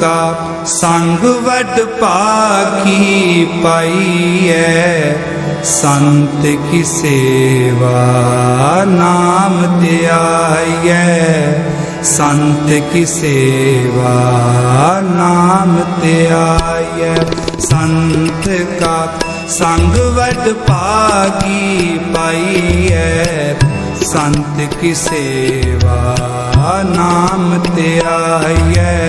ਕਾ ਸੰਗ ਵੱਡ ਭਾਗੀ ਪਾਈਐ। ਸੰਤ ਕੀ ਸੇਵਾ ਨਾਮ ਧਿਆਈਐ। ਸੰਤ ਕੀ ਸੇਵਾ ਨਾਮ ਧਿਆਈਐ। ਸੰਤ ਕਾ ਸੰਗ ਵੱਡ ਭਾਗੀ ਪਾਈਐ। ਸੰਤ ਕੀ ਸੇਵਾ ਨਾਮ ਧਿਆਈਐ।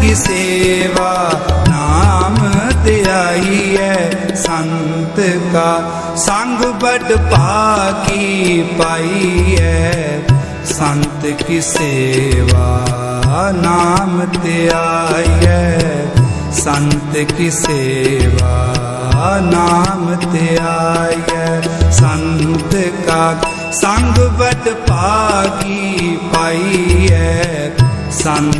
ਕੀ ਸੇਵਾ, ਨਾਮ ਧਿਆਈਐ ਸੰਤ ਕਾ। ਸੰਗ ਬੜ ਭਾਗੀ ਹੈ ਸੰਤ ਕੀ ਸੇਵਾ, ਨਾਮ ਧਿਆਈਐ ਸੰਤ ਕੀ ਸੇਵਾ, ਨਾਮ ਧਿਆਈਐ ਸੰਤ ਕਾ। ਸੰਗ ਬਟ ਭਾਗੀ ਹੈ ਸੰਤ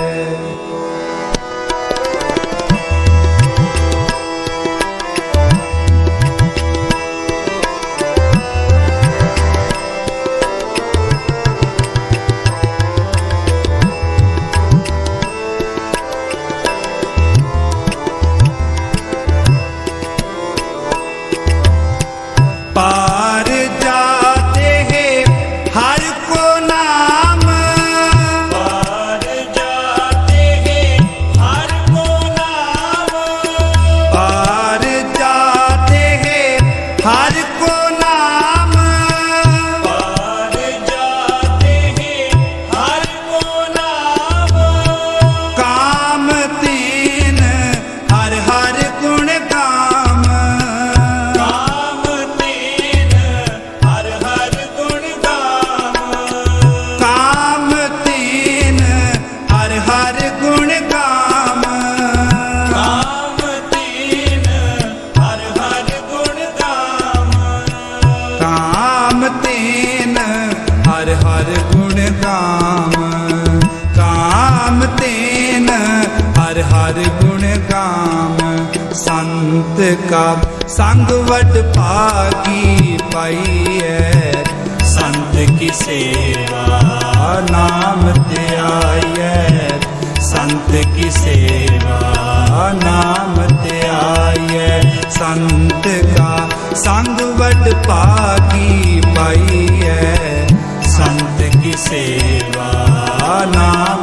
ਕਾ ਸੰਗ ਵਡ ਭਾਗੀ ਪਾਈਐ ਸੰਤ ਕੀ ਸੇਵਾ ਨਾਮ ਧਿਆਈਐ ਸੰਤ ਕੀ ਸੇਵਾ ਨਾਮ ਤੇ ਧਿਆਈਐ ਸੰਤ ਕਾ ਸੰਗ ਵਡ ਭਾਗੀ ਪਾਈਐ ਸੰਤ ਕੀ ਸੇਵਾ ਨਾਮ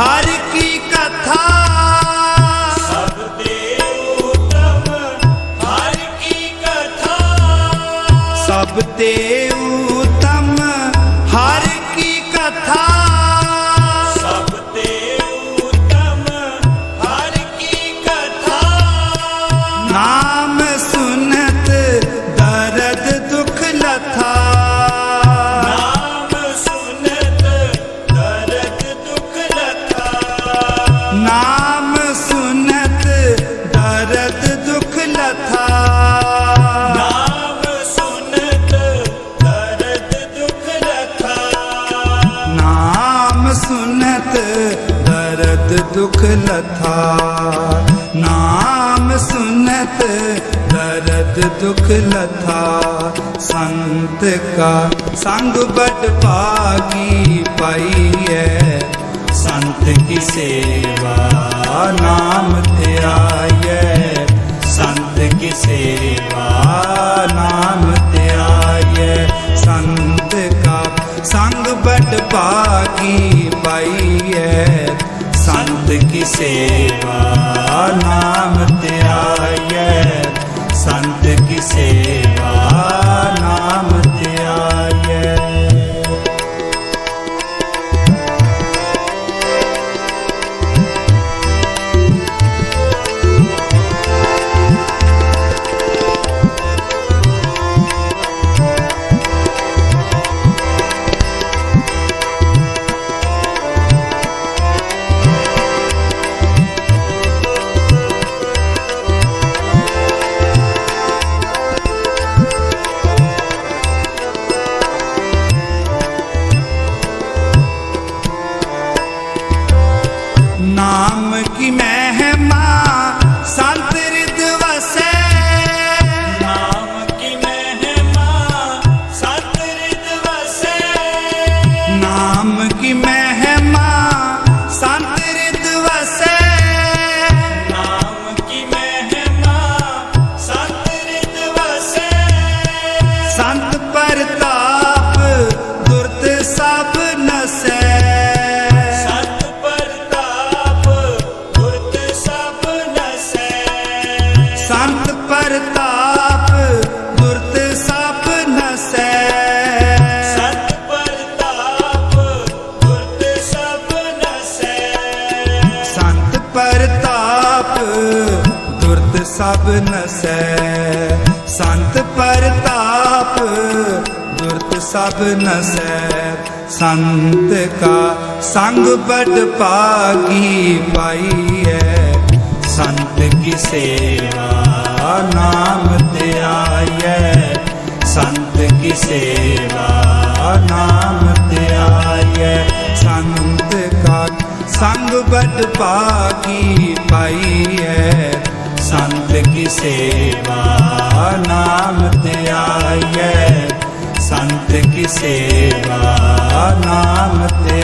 ਹਰ ਕੀ ਕਥਾ। ਹਰ ਕੀ ਕਥਾ। ਸਭ ਤੇ ਦੁਖ ਲਥਾ ਨਾਮ ਸੁਨਤ ਦਰਦ ਦੁਖ ਲਥਾ ਸੰਤ ਕਾ ਸੰਗ ਬਟ ਪਾਗੀ ਪਾਈ ਐ ਸੰਤ ਕੀ ਸੇਵਾ ਨਾਮ ਤੇ ਆਈਐ ਸੰਤ ਕੀ ਸੇਵਾ ਨਾਮ ਤੇ ਆਈਐ ਸੰਤ ਕਾ ਸੰਗ ਬਟ ਪਾਗੀ ਪਾਈ ਐ ਸੰਤ ਕੀ ਸੇਵਾ ਨਾਮ ਧਿਆਈਐ ਸੰਤ ਕੀ ਸੇਵਾ ਪ੍ਰਤਾਪ ਦੁਰਤ ਸਭ ਨਸੈ। ਸੰਤ ਪ੍ਰਤਾਪ ਦੁਰਤ ਸਭ ਨਸੈ। ਸੰਤ ਕਾ ਸੰਗ ਬਟ ਪਾਗੀ ਪਾਈ ਹੈ ਸੰਤ ਕੀ ਸੇਵਾ ਨਾਮ ਧਿਆਇਐ ਸੰਤ ਕੀ ਸੇਵਾ ਨਾਮ ਧਿਆਇਐ ਸੰਤ ਕਾ ਸੰਗ ਬਟ ਪਾਗੀ ਹੈ ਸੰਤ ਕੀ ਸੇਵਾ ਨਾਮ ਧਿਆਇਐ ਸੰਤ ਕੀ ਸੇਵਾ ਨਾਮ ਧਿਆਇਐ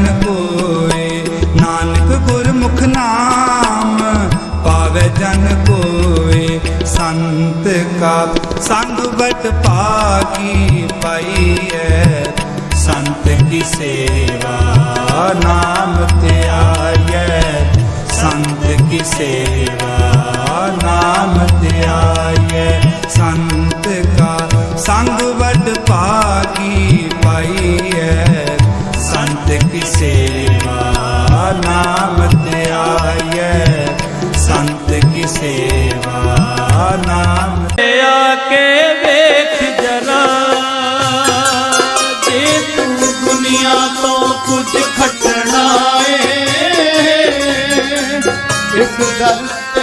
ਪਾਵੇ ਕੋਏ। ਨਾਨਕ ਗੁਰਮੁਖ ਨਾਮ ਪਾਵੇ ਜਨ ਕੋਏ। ਸੰਤ ਕਾ ਸੰਗ ਬਟ ਪਾਗੀ ਪਾਈਐ। ਸੰਤ ਕੀ ਸੇਵਾ ਨਾਮ ਧਿਆਇਐ ਸੰਤ ਕੀ ਸੇਵਾ ਨਾਮ ਧਿਆਇਐ ਸੰਤ ਕਾ ਸੰਗ ਵੱਡ ਪਾਗੀ ਪਾਈਐ। ਸੰਤ ਕੀ ਸੇਵਾ ਨਾਮ ਧਿਆਇਐ ਸੰਤ ਕਿਸੇ ਸੇਵਾ ਨਾਮ ਆ ਕੇ ਵੇਖ ਜਰਾ। ਜੇ ਤੂੰ ਦੁਨੀਆ ਤੋਂ ਕੁਝ ਖਟਣਾ ਏ ਇਸ ਦਰ ਤੇ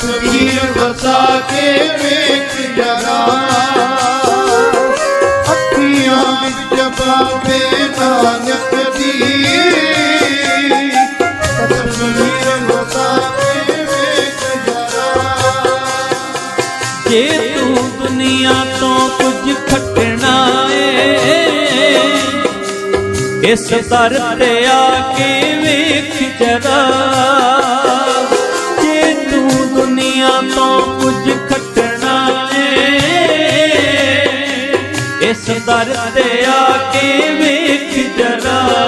ਤਸਵੀਰ ਵਸਾ ਕੇ ਵੇਖ ਜਰਾ ਅੱਖੀਆਂ ਵਿੱਚ ਬਾਬੇ ਨਾਨਕ ਦੀ। ਤਸਵੀਰ ਵਸਾ ਕੇ ਵੇਖ ਜਰਾ ਜੇ ਤੂੰ ਦੁਨੀਆ ਤੋਂ ਕੁਝ ਖੱਟਣਾ ਏ ਇਸ ਦਰ ਤੇ ਆ ਕੇ ਵੇਖ ਜਰਾ ਦੁਨੀਆ ਕੁਝ ਖੱਟਣਾ ਏ। ਇਸ ਦਰ ਤੇ ਆ ਕੇ ਵੇਖ ਜਰਾ।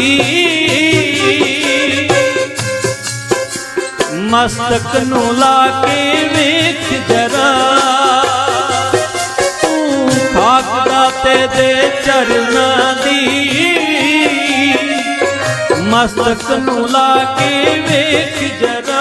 ਦੀ ਮਸਤਕ ਨੂੰ ਲਾ ਕੇ ਵੇਖ ਜਰਾ। ਤੂੰ ਖਾਕ ਦਾ ਦੇ ਚਰਨਾਂ ਦੀ। ਮਸਤਕ ਨੂੰ ਲਾ ਕੇ ਵੇਖ ਜਰਾ।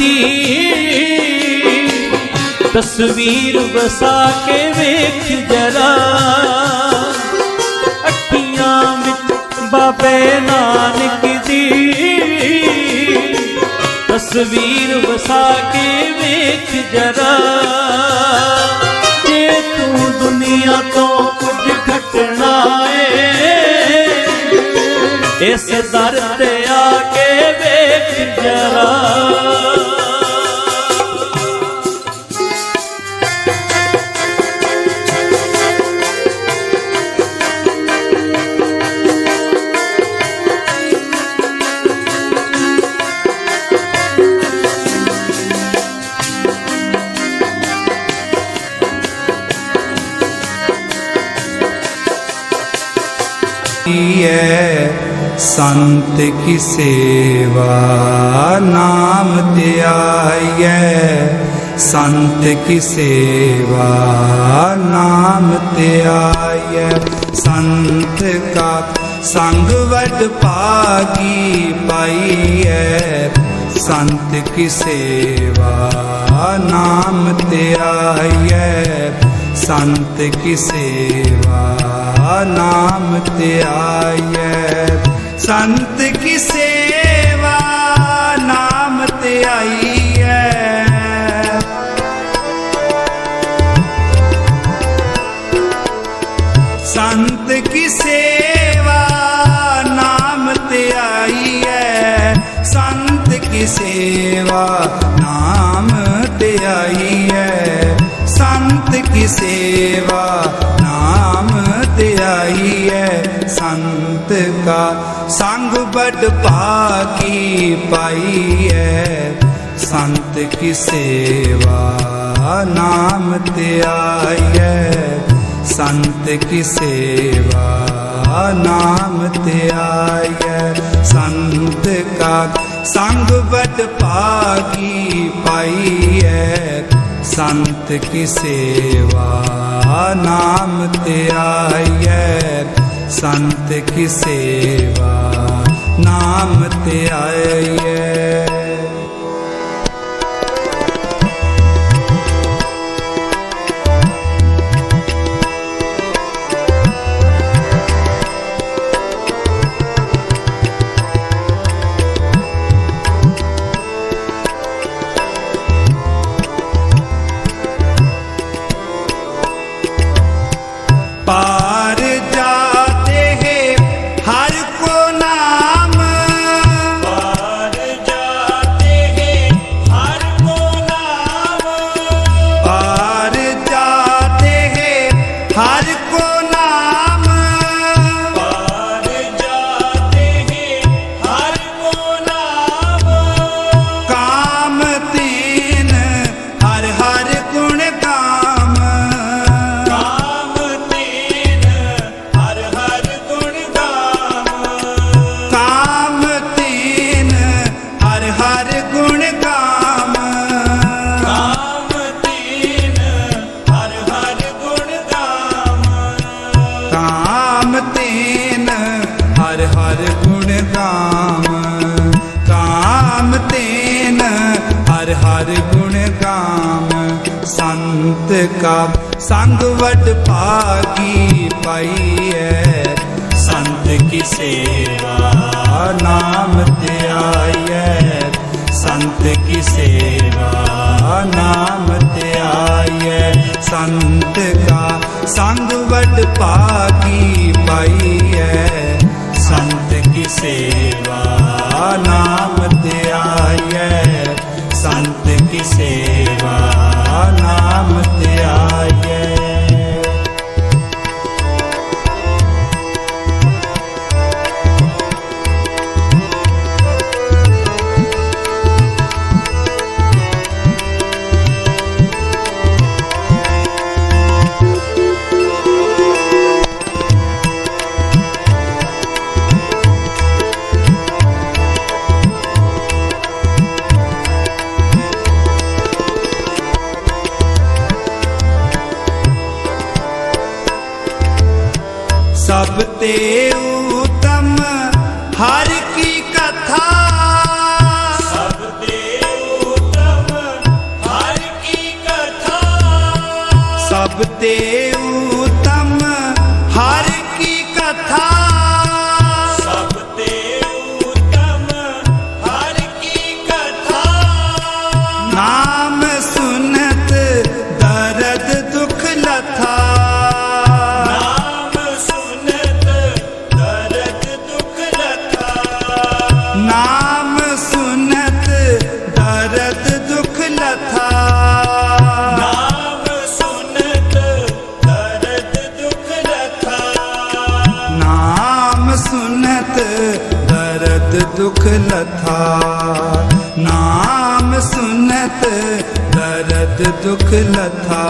ਦੀ ਤਸਵੀਰ ਵਸਾ ਕੇ ਵੇਖ ਜਰਾ ਅੱਖੀਆਂ ਵਿੱਚ ਬਾਬੇ ਨਾਨਕ ਦੀ ਤਸਵੀਰ ਵਸਾ ਕੇ ਵੇਖ ਜਰਾ ਜੇ ਤੂੰ ਦੁਨੀਆ ਤੋਂ ਕੁਝ ਖੱਟਣਾ ਏ ਇਸ ਦਰ ਤੇ ਆ ਕੇ ਵੇਖ ਜਰਾ ਹੈ ਸੰਤ ਕੀ ਸੇਵਾ ਨਾਮ ਧਿਆਈਐ ਸੰਤ ਕੀ ਸੇਵਾ ਨਾਮ ਧਿਆਈਐ ਸੰਤ ਕਾ ਸੰਗ ਵਡ ਭਾਗੀ ਪਾਈਐ। ਸੰਤ ਕੀ ਸੇਵਾ ਨਾਮ ਧਿਆਈਐ ਸੰਤ ਕੀ ਸੇਵਾ ਨਾਮ ਤੇ ਧਿਆਈਐ ਸੰਤ ਕੀ ਸੇਵਾ ਨਾਮ ਧਿਆਈਐ ਸੰਤ ਕੀ ਸੇਵਾ ਨਾਮ ਧਿਆਈਐ ਸੰਤ ਕੀ ਸੇਵਾ ਨਾਮ ਧਿਆਈਐ ਸੰਤ ਕੀ ਸੇਵਾ ਨਾਮ ਸੰਤ ਕਾ, ਸੰਗ ਬੜ ਭਾਗੀ ਪਾਈਐ ਸੰਤ ਕੀ ਸੇਵਾ ਨਾਮ ਤੇ ਧਿਆਈਐ ਸੰਤ ਕੀ ਸੇਵਾ ਨਾਮ ਧਿਆਈਐ ਸੰਤ ਕਾ, ਸੰਗ ਬੜ ਭਾਗੀ ਪਾਈਐ ਸੰਤ ਕੀ ਸੇਵਾ ਨਾਮ ਧਿਆਈਐ ਸੰਤ ਕੀ ਸੇਵਾ ਨਾਮ ਧਿਆਈਐ ਸੰਤ ਕਾ ਸੰਗ ਵਡ ਭਾਗੀ ਪਾਈਐ ਸੰਤ ਕੀ ਸੇਵਾ ਨਾਮ ਧਿਆਈਐ ਸੰਤ ਕੀ ਸੇਵਾ ਨਾਮ ਧਿਆਈਐ ਸੰਤ ਕਾ ਸੰਗ ਵਡ ਭਾਗੀ ਪਾਈਐ ਸੰਤ ਕੀ ਸੇਵਾ ਨਾਮ ਧਿਆਈਐ ਸੰਤ ਕੀ ਸੇਵਾ ਦਰਦ ਦੁਖ ਲਥਾ ਨਾਮ ਸੁਨਤ ਦਰਦ ਦੁਖ ਲਥਾ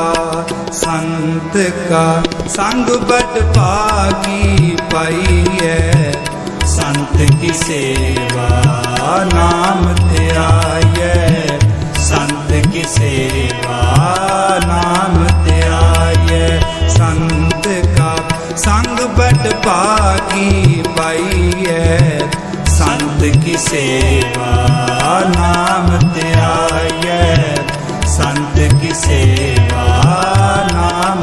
ਸੰਤ ਕਾ ਸੰਗ ਬਟ ਭਾਗੀ ਪਾਈਐ ਸੰਤ ਕੀ ਸੇਵਾ ਨਾਮ ਧਿਆਈਐ ਸੰਤ ਕੀ ਸੇਵਾ ਨਾਮ ਧਿਆਈਐ ਸੰਤ ਕਾ ਸੰਗ ਭਾਗੀ ਪਾਈਐ ਸੰਤ ਕੀ ਸੇਵਾ ਨਾਮ ਧਿਆਈਐ ਸੰਤ ਕੀ ਸੇਵਾ ਨਾਮ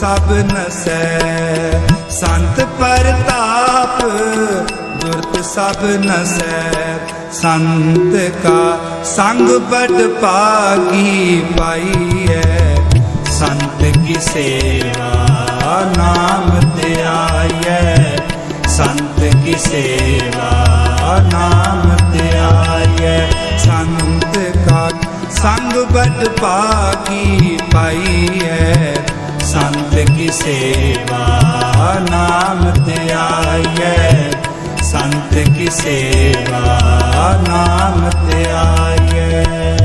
ਸਭ ਨਸੈ। ਸੰਤ ਪਰਤਾਪ ਦੁਰਤ ਸਭ ਨਸੈ। ਸੰਤ ਕਾ ਸੰਗ ਬੜ ਪਾਗੀ ਪਾਈ ਪਾਈਐ। ਸੰਤ ਕੀ ਸੇਵਾ ਨਾਮ ਤੇ ਆਈਐ। ਸੰਤ ਕੀ ਸੇਵਾ ਨਾਮ ਤੇ ਆਈਐ। ਸੰਤ ਕਾ ਸੰਗ ਬੜ ਪਾਗੀ ਪਾਈ ਪਾਈਐ। ਸੰਤ ਕੀ ਸੇਵਾ ਨਾਮ ਤੇ ਆਈਐ। ਸੰਤ ਕੀ ਸੇਵਾ ਨਾਮ ਤੇ ਆਈਐ।